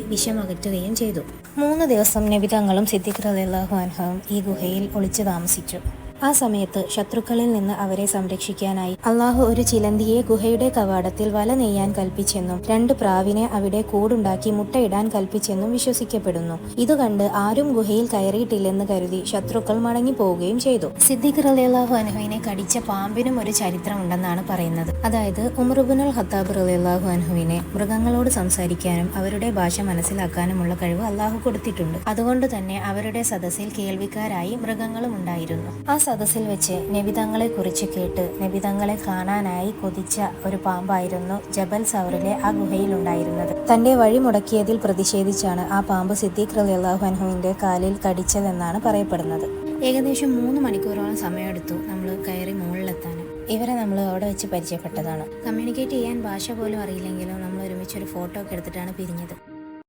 വിഷമകറ്റുകയും ചെയ്തു. മൂന്ന് ദിവസം നബിതങ്ങളും സിദ്ദിഖ് റളിയല്ലാഹു അൻഹും ഈ ഗുഹയിൽ ഒളിച്ചു താമസിച്ചു. ആ സമയത്ത് ശത്രുക്കളിൽ നിന്ന് അവരെ സംരക്ഷിക്കാനായി അള്ളാഹു ഒരു ചിലന്തിയെ ഗുഹയുടെ കവാടത്തിൽ വല നെയ്യാൻ കൽപ്പിച്ചെന്നും രണ്ട് പ്രാവിനെ അവിടെ കൂടുണ്ടാക്കി മുട്ടയിടാൻ കൽപ്പിച്ചെന്നും വിശ്വസിക്കപ്പെടുന്നു. ഇത് കണ്ട് ആരും ഗുഹയിൽ കയറിയിട്ടില്ലെന്ന് കരുതി ശത്രുക്കൾ മടങ്ങി പോവുകയും ചെയ്തു. സിദ്ദിഖ് റളിയല്ലാഹു അൻഹുവിനെ കടിച്ച പാമ്പിനും ഒരു ചരിത്രമുണ്ടെന്നാണ് പറയുന്നത്. അതായത് ഉമറുബുനുൽ ഹത്താബ് റളിയല്ലാഹു അൻഹുവിനെ മൃഗങ്ങളോട് സംസാരിക്കാനും അവരുടെ ഭാഷ മനസ്സിലാക്കാനുമുള്ള കഴിവ് അള്ളാഹു കൊടുത്തിട്ടുണ്ട്. അതുകൊണ്ട് തന്നെ അവരുടെ സദസ്സിൽ കേൾവിക്കാരായി മൃഗങ്ങളും ഉണ്ടായിരുന്നു. ആ സദസ്സിൽ വെച്ച് നബിതങ്ങളെ കുറിച്ച് കേട്ട് നബിതങ്ങളെ കാണാനായി കൊതിച്ച ഒരു പാമ്പായിരുന്നു ജബൽ സൗറിലെ ആ ഗുഹയിലുണ്ടായിരുന്നത് തന്റെ വഴി മുടക്കിയതിൽ പ്രതിഷേധിച്ചാണ് ആ പാമ്പ് സിദ്ദീഖ് റളിയല്ലാഹു അള്ളാഹുഹുവിന്റെ കാലിൽ കടിച്ചതെന്നാണ് പറയപ്പെടുന്നത്. ഏകദേശം മൂന്ന് മണിക്കൂറോളം സമയമെടുത്തു നമ്മൾ കയറി മുകളിലെത്താൻ. ഇവരെ നമ്മൾ അവിടെ വെച്ച് പരിചയപ്പെട്ടതാണ്. കമ്മ്യൂണിക്കേറ്റ് ചെയ്യാൻ ഭാഷ പോലും അറിയില്ലെങ്കിലും നമ്മൾ ഒരുമിച്ച് ഒരു ഫോട്ടോ ഒക്കെ എടുത്തിട്ടാണ് പിരിഞ്ഞത്.